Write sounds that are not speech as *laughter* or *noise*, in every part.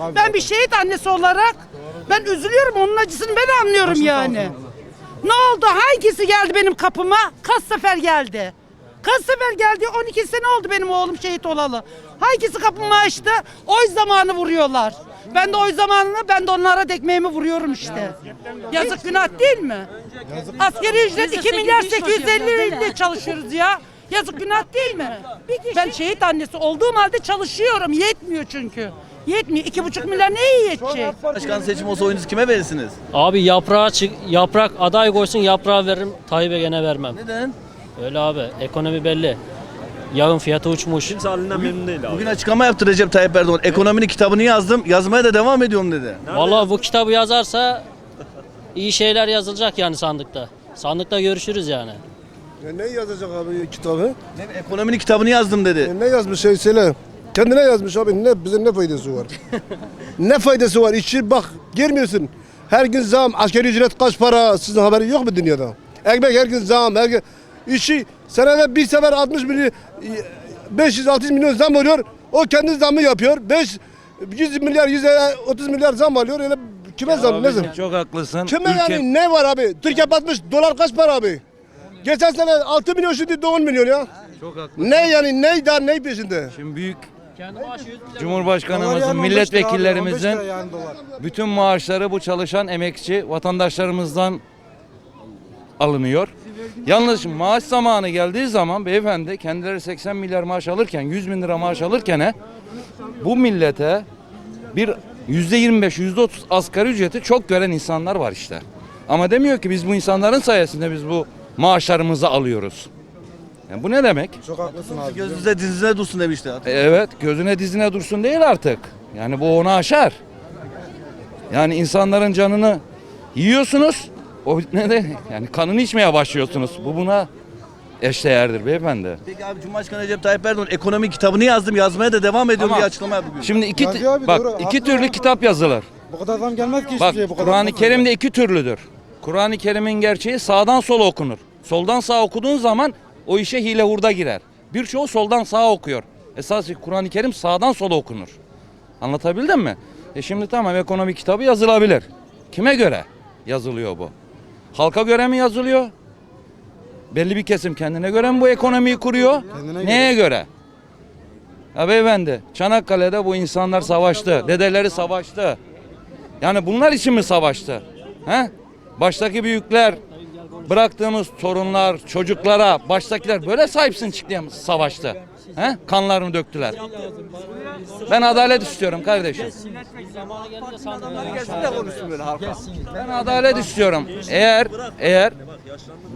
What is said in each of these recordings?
abi Ben bir şehit annesi olarak ben üzülüyorum onun acısını ben anlıyorum yani. Ne oldu? Hangisi geldi benim kapıma? Kaç sefer geldi? Kaç sefer geldi? 12 sene oldu benim oğlum şehit olalı. Hangisi kapımı açtı? Oy zamanı vuruyorlar. Ben de oy zamanını ben de onlara dekmeğimi vuruyorum işte. Yazık günah değil mi? Askeri ücret 2 milyar 850 ile çalışıyoruz ya. Yazık günah değil mi? Ben şehit annesi olduğum halde çalışıyorum. Yetmiyor çünkü. Yetmiyor. İki buçuk milyar neye yetecek? Başkan seçimi olsa oyunuzu kime verirsiniz? Abi yaprağa çık, yaprak aday koysun yaprağı veririm, Tayyip'e gene vermem. Neden? Öyle abi, ekonomi belli. Yağın fiyatı uçmuş. Kimse halinden memnun değil abi. Bugün açıklama yaptı Recep Tayyip Erdoğan. Ekonominin kitabını yazdım. Yazmaya da devam ediyorum dedi. Vallahi bu kitabı yazarsa iyi şeyler yazılacak yani sandıkta. Sandıkta görüşürüz yani. Ya ne yazacak abi kitabı? Ne- Ekonominin kitabını yazdım dedi. Ya ne yazmış şey söyle. Kendine yazmış abi ne bize ne faydası var? *laughs* ne faydası var? İşçi bak girmiyorsun. Her gün zam, askeri ücret kaç para? Sizin haberi yok mu dünyada? Ekmek her gün zam, her gün. İşçi senede bir sefer 60 milyon, 500-600 milyon zam oluyor. O kendi zamı yapıyor. 5, 100 milyar, 130 milyar zam alıyor. Öyle kime zam, ne zam? Çok haklısın. Kime Ülke- yani ne var abi? Türkiye batmış. Dolar kaç para abi? Geçen sene 6 milyon şimdi 9 milyon ya. Çok haklısın. Ne yani ne daha ne peşinde? Şimdi büyük Kendi maaşı 100 milyar. Dolar Cumhurbaşkanımızın, yani 15 lira abi, 15 milletvekillerimizin bütün maaşları bu çalışan emekçi vatandaşlarımızdan alınıyor. Yalnız maaş zamanı geldiği zaman beyefendi kendileri 80 milyar maaş alırken 100 bin lira maaş alırken bu millete bir yüzde 25 yüzde 30 asgari ücreti çok gören insanlar var işte. Ama demiyor ki biz bu insanların sayesinde biz bu maaşlarımızı alıyoruz. Yani bu ne demek? Çok haklısın abi. Gözünüze dizinize dursun demişti. E, Evet gözüne dizine dursun değil artık. Yani bu onu aşar. Yani insanların canını yiyorsunuz. O *laughs* ne de yani kanını içmeye başlıyorsunuz. Bu buna eşdeğerdir beyefendi. Peki abi Cumhurbaşkanı Recep Tayyip Erdoğan ekonomi kitabını yazdım. Yazmaya da devam ediyorum Tamam. diye açıklama yaptı bugün. Şimdi iki abi, bak doğru. iki Haklı türlü kitap yazılır. Bu kadar zam gelmez ki hiçbir Bak bu kadar. Kur'an-ı zam. Kerim'de iki türlüdür. Kur'an-ı Kerim'in gerçeği sağdan sola okunur. Soldan sağa okuduğun zaman o işe hile hurda girer. Birçoğu soldan sağa okuyor. Esas Kur'an-ı Kerim sağdan sola okunur. Anlatabildim mi? E şimdi tamam ekonomi kitabı yazılabilir. Kime göre yazılıyor bu? Halka göre mi yazılıyor? Belli bir kesim kendine göre mi bu ekonomiyi kuruyor? Kendine Neye göre? Ya beyefendi Çanakkale'de bu insanlar savaştı. Dedeleri savaştı. Yani bunlar için mi savaştı? He? Baştaki büyükler, bıraktığımız torunlar, çocuklara, baştakiler böyle sahipsin çıktı savaştı. He? Kanlarını döktüler. Ben adalet istiyorum kardeşim. Ben adalet istiyorum. Eğer eğer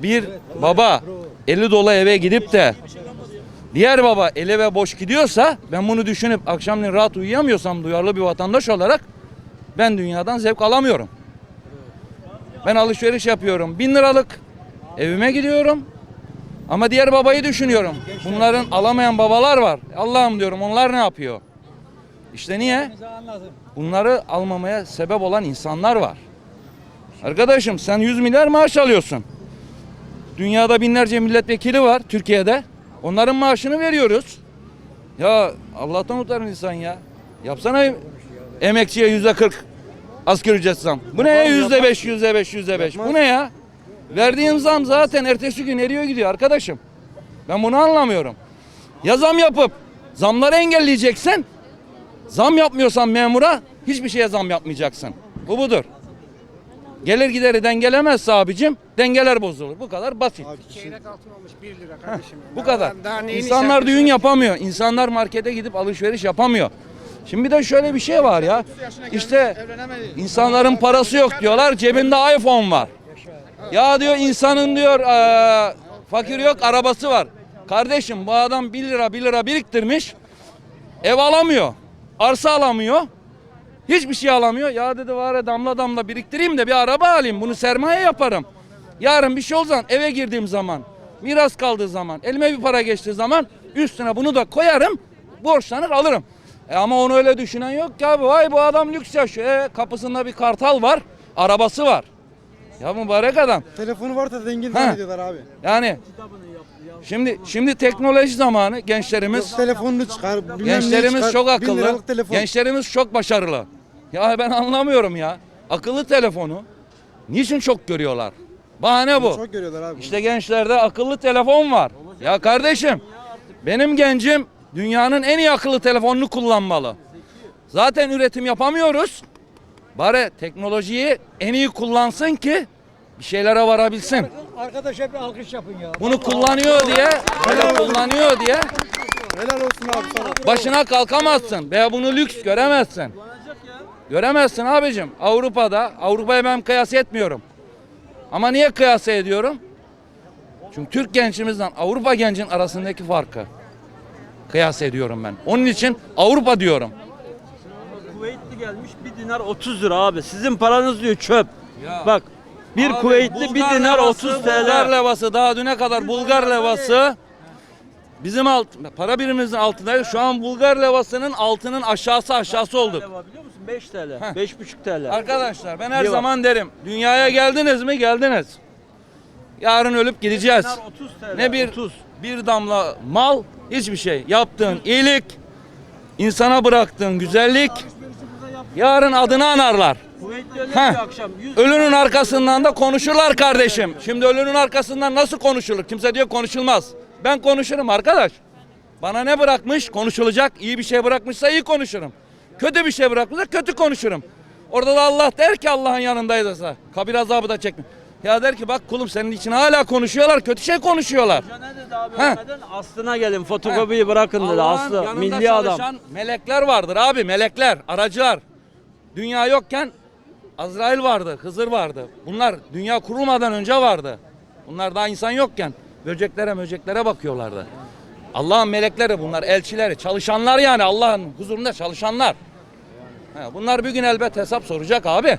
bir baba eli dolu eve gidip de diğer baba eli eve boş gidiyorsa ben bunu düşünüp akşamleyin rahat uyuyamıyorsam duyarlı bir vatandaş olarak ben dünyadan zevk alamıyorum. Ben alışveriş yapıyorum. Bin liralık evime gidiyorum. Ama diğer babayı düşünüyorum. Bunların alamayan babalar var. Allah'ım diyorum onlar ne yapıyor? İşte niye? Bunları almamaya sebep olan insanlar var. Arkadaşım sen 100 milyar maaş alıyorsun. Dünyada binlerce milletvekili var Türkiye'de. Onların maaşını veriyoruz. Ya Allah'tan utanın insan ya. Yapsana emekçiye yüzde 40 asgari ücret zam. Bu ne ya yüzde beş, yüzde beş, yüzde beş. Bu ne ya? Verdiğim zam zaten ertesi gün eriyor gidiyor arkadaşım. Ben bunu anlamıyorum. Ya zam yapıp zamları engelleyeceksen Zam yapmıyorsan memura hiçbir şeye zam yapmayacaksın. Bu budur. Gelir gideri dengelemezse abicim dengeler bozulur. Bu kadar basit. Bu kadar. İnsanlar düğün yapamıyor. İnsanlar markete gidip alışveriş yapamıyor. Şimdi bir de şöyle bir şey var ya. İşte insanların parası yok diyorlar. Cebinde iPhone var. Ya diyor insanın diyor eee, fakir yok arabası var. Kardeşim bu adam 1 lira 1 lira biriktirmiş. Ev alamıyor. Arsa alamıyor. Hiçbir şey alamıyor. Ya dedi var ya damla damla biriktireyim de bir araba alayım. Bunu sermaye yaparım. Yarın bir şey olsan eve girdiğim zaman, miras kaldığı zaman, elime bir para geçtiği zaman üstüne bunu da koyarım. Borçlanır alırım. E ama onu öyle düşünen yok ki abi. Vay bu adam lüks yaşıyor. E, kapısında bir kartal var. Arabası var. Ya mübarek adam. Telefonu varsa zengin Ha. zannediyorlar abi. Yani Şimdi şimdi teknoloji zamanı gençlerimiz Telefonunu çıkar. bilmem neyi gençlerimiz çıkar, çok bin akıllı. liralık telefon. Gençlerimiz çok başarılı. Ya ben anlamıyorum ya. Akıllı telefonu niçin çok görüyorlar? Bahane bu. Çok görüyorlar abi. İşte gençlerde akıllı telefon var. Ya kardeşim benim gencim dünyanın en iyi akıllı telefonunu kullanmalı. Zaten üretim yapamıyoruz. Bari teknolojiyi en iyi kullansın ki bir şeylere varabilsin. Arkadaşa bir alkış yapın ya. Bunu kullanıyor diye, böyle kullanıyor diye Helal olsun abi sana. başına kalkamazsın veya bunu lüks göremezsin. Göremezsin abicim. Avrupa'da, Avrupa'ya ben kıyas etmiyorum. Ama niye kıyas ediyorum? Çünkü Türk gençimizle Avrupa gencin arasındaki farkı kıyas ediyorum ben. Onun için Avrupa diyorum. Kuveytli gelmiş bir dinar 30 lira abi. Sizin paranız diyor çöp. Bak bir Kuveytli bir Bulgar dinar levası, 30 Bulgar TL. levası daha düne kadar Bulgar levası bizim alt para birimimizin altında şu an Bulgar levasının altının aşağısı aşağısı olduk. Biliyor musun 5 TL. Heh. 5,5 TL. Arkadaşlar ben her bak. zaman derim. Dünyaya geldiniz mi? Geldiniz. Yarın ölüp gideceğiz. Dinar 30 TL. Ne bir 30. bir damla mal, hiçbir şey. Yaptığın iyilik, insana bıraktığın güzellik yarın adını anarlar. Heh. diyor akşam 100 Ölünün arkasından da konuşurlar kardeşim. Şimdi ölünün arkasından nasıl konuşulur? Kimse diyor konuşulmaz. Ben konuşurum arkadaş. Bana ne bırakmış? Konuşulacak. İyi bir şey bırakmışsa iyi konuşurum. Kötü bir şey bırakmışsa kötü konuşurum. Orada da Allah der ki Allah'ın yanındaydıysa. Kabir azabı da çekme. Ya der ki bak kulum senin için hala konuşuyorlar. Kötü şey konuşuyorlar. ne dedi abi ölmeden? Aslına gelin fotokopiyi bırakın dedi Allah'ın Aslı. yanında Milli adam. çalışan melekler vardır abi melekler, aracılar. Dünya yokken Azrail vardı, Hızır vardı. Bunlar dünya kurulmadan önce vardı. Bunlar daha insan yokken böceklere möceklere bakıyorlardı. Allah'ın melekleri bunlar, elçileri, çalışanlar yani Allah'ın huzurunda çalışanlar. Ha, Bunlar bir gün elbet hesap soracak abi.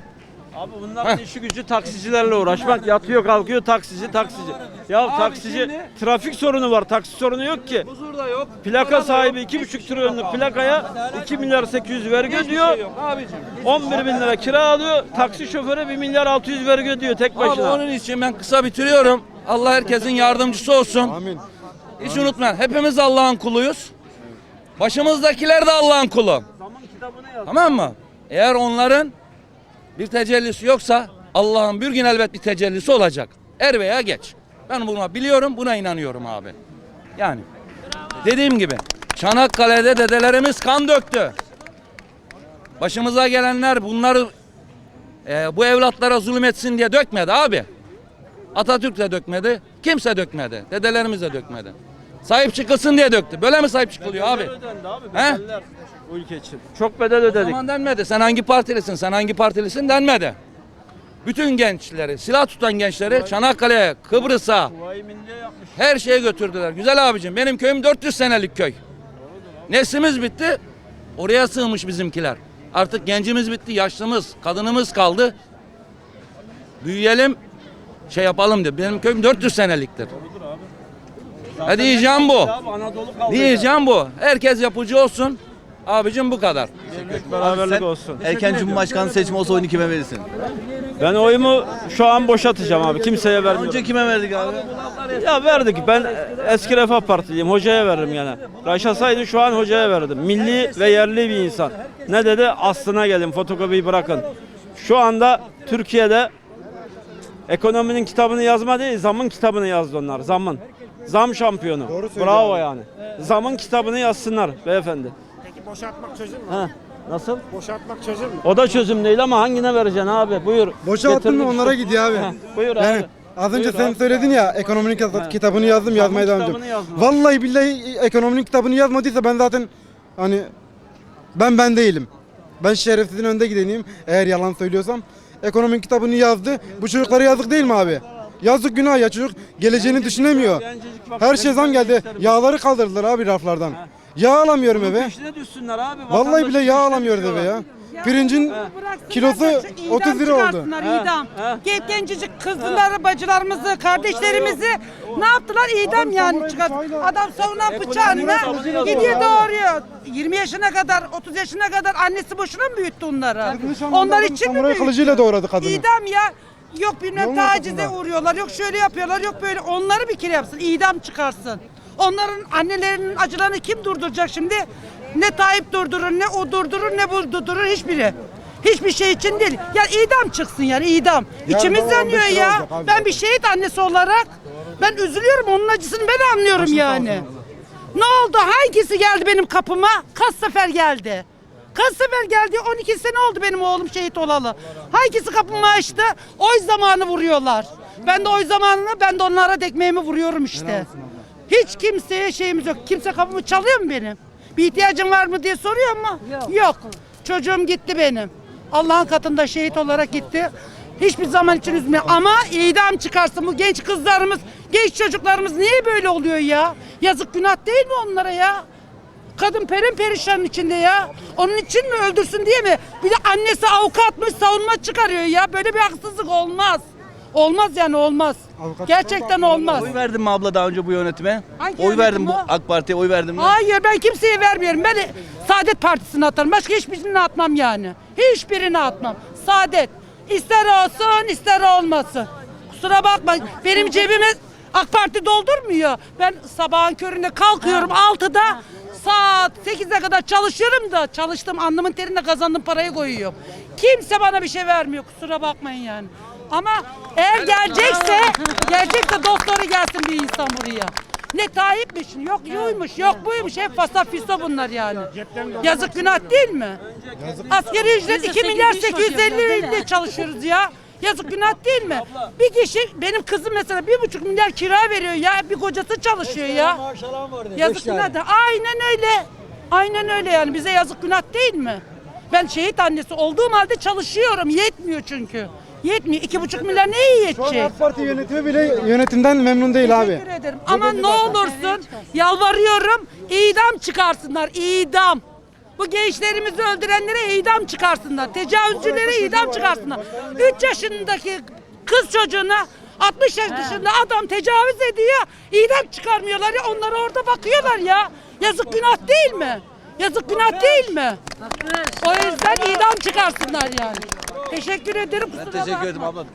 Abi bunların işi gücü taksicilerle uğraşmak. Yatıyor kalkıyor taksici taksici. Ya Abi taksici şimdi- trafik sorunu var. Taksi sorunu yok ki. Huzur da yok. Plaka sahibi 2,5 trilyonluk plakaya 2 milyar 800 vergi ödüyor. şey yok abicim. 11 bin lira kira alıyor. Taksi şoförü 1 milyar 600 vergi ödüyor tek Abi başına. onun için ben kısa bitiriyorum. Allah herkesin yardımcısı olsun. Amin. Hiç unutmayın. Hepimiz Allah'ın kuluyuz. Başımızdakiler de Allah'ın kulu. Zaman kitabını yaz. Tamam mı? Eğer onların bir tecellisi yoksa Allah'ın bir gün elbet bir tecellisi olacak. Er veya geç. Ben buna biliyorum, buna inanıyorum abi. Yani dediğim gibi Çanakkale'de dedelerimiz kan döktü. Başımıza gelenler bunları e, bu evlatlara zulmetsin diye dökmedi abi. Atatürk de dökmedi, kimse dökmedi. Dedelerimiz de dökmedi. Sahip çıkılsın diye döktü. Böyle mi sahip çıkılıyor abi? Ödendi abi bedeller bu ülke için. Çok bedel O ödedik. zaman denmedi. Sen hangi partilisin, sen hangi partilisin denmedi. Bütün gençleri, silah tutan gençleri Çanakkale'ye, Kıbrıs'a, Kuvayi Milliye yapmış. her şeye götürdüler. Güzel abicim benim köyüm 400 senelik köy. Neslimiz bitti. Oraya sığmış bizimkiler. Artık gencimiz bitti, yaşlımız, kadınımız kaldı. Büyüyelim, şey yapalım diye. Benim köyüm 400 seneliktir. Hadi diyeceğim bu. Abi. Diyeceğim bu. Herkes yapıcı olsun. Abicim bu kadar. Beraberlik Sen olsun. Erken Cumhurbaşkanı seçimi olsa oyunu kime verirsin? Ben oyumu şu an boşatacağım abi. Kimseye vermiyorum. Önce kime verdik abi? Ya verdik. Ben eski Refah Partiliyim. Hocaya veririm yani. Yaşasaydı şu an hocaya verirdim. Milli ve yerli bir insan. Ne dedi? Aslına gelin. Fotokopiyi bırakın. Şu anda Türkiye'de ekonominin kitabını yazma değil, zamın kitabını yazdı onlar. Zamın. Zam şampiyonu. Doğru söylüyor Bravo abi. yani. Zamın kitabını yazsınlar beyefendi. Peki boşaltmak çözüm mü? Ha, nasıl? Boşaltmak çözüm mü? O da çözüm değil ama hangine vereceksin abi? Buyur. Boşa attın mı onlara şu- gidiyor abi. Buyur Yani abi. az önce Buyur sen abi. söyledin ya ekonominin kita- kitabını yazdım Zaman yazmaya devam kitabını yazdım. Vallahi billahi ekonominin kitabını yazmadıysa ben zaten hani ben ben değilim. Ben şerefsizin önde gideneyim eğer yalan söylüyorsam. Ekonominin kitabını yazdı. Bu çocuklara yazık değil mi abi? Yazık günah ya çocuk geleceğini düşünemiyor. Her şey zam geldi. Yağları kaldırdılar abi raflardan. Yağ alamıyorum eve. peşine düşsünler abi. Vallahi bile yağ alamıyoruz eve ya. Pirincin kilosu 30 lira oldu. Çıkartsınlar idam. ha. Gencecik kızları, bacılarımızı, kardeşlerimizi ne yaptılar? İdam yani çıkart. Adam savunan bıçağına gidiyor doğuruyor. 20 yaşına kadar, 30 yaşına kadar annesi boşuna mı büyüttü onları? Onlar için mi Samuray büyüttü? kılıcıyla doğradı kadını. İdam ya. yok bilmem Yolun tacize ortasında. uğruyorlar. Yok şöyle yapıyorlar. Yok böyle. Onları bir kere yapsın. idam çıkarsın. Onların annelerinin acılarını kim durduracak şimdi? Ne Tayyip durdurur, ne o durdurur, ne bu durdurur hiçbiri. Hiçbir şey için değil. Ya idam çıksın yani idam. İçimiz baba 15 yanıyor ya. Ben bir şehit annesi olarak ben üzülüyorum. Onun acısını ben anlıyorum yani. Ne oldu? Hangisi geldi benim kapıma? Kaç sefer geldi. Kaç sefer geldi? 12 sene oldu benim oğlum şehit olalı. Hangisi kapımı açtı? Oy zamanı vuruyorlar. Ben de oy zamanını ben de onlara dekmeğimi vuruyorum işte. Hiç kimseye şeyimiz yok. Kimse kapımı çalıyor mu benim? Bir ihtiyacın var mı diye soruyor mu? Yok. Çocuğum gitti benim. Allah'ın katında şehit olarak gitti. Hiçbir zaman için üzmüyor. Ama idam çıkarsın bu genç kızlarımız, genç çocuklarımız niye böyle oluyor ya? Yazık günah değil mi onlara ya? Kadın perin perişan içinde ya. Onun için mi öldürsün diye mi? Bir de annesi avukatmış savunma çıkarıyor ya. Böyle bir haksızlık olmaz. Olmaz yani olmaz. Avukat- Gerçekten olmaz. Oy verdin mi abla daha önce bu yönetime? Hangi oy verdin yönetim bu o? AK Parti'ye oy verdin mi? Hayır ben kimseye vermiyorum. Ben Saadet Partisi'ne atarım. Başka hiçbirini atmam yani. Hiçbirini atmam. Saadet. İster olsun ister olmasın. Kusura bakma. Benim cebime AK Parti doldurmuyor. Ben sabahın köründe kalkıyorum 6'da saat 8'e kadar çalışıyorum da çalıştım alnımın terinde kazandım parayı koyuyorum. Kimse bana bir şey vermiyor kusura bakmayın yani. Ama eğer gelecekse gelecekse doktoru gelsin bir insan buraya. Ne Tayyip'miş, yok yuymuş, yok buymuş. Hep fasa fisto bunlar yani. Yazık günah değil mi? Askeri ücret 2 milyar 850 ile çalışıyoruz ya. Yazık günah değil mi? Bir kişi, benim kızım mesela bir buçuk milyar kira veriyor ya. Bir kocası çalışıyor ya. Yazık günah da. Aynen öyle. Aynen öyle yani. Bize yazık günah değil mi? Ben şehit annesi olduğum halde çalışıyorum. Yetmiyor çünkü. Yetmiyor. İki buçuk milyar neye Şu an yetecek? AK Parti yönetimi bile yönetimden memnun değil abi. Teşekkür ederim. Ama ne olursun yalvarıyorum idam çıkarsınlar. idam. Bu gençlerimizi öldürenlere idam çıkarsınlar. Tecavüzcülere idam çıkarsınlar. 3 yaşındaki kız çocuğuna 60 yaş dışında adam tecavüz ediyor. idam çıkarmıyorlar ya onlara orada bakıyorlar ya. Yazık günah değil mi? Yazık günah değil mi? O yüzden idam çıkarsınlar yani. Teşekkür ederim. Kusura teşekkür ederim abla.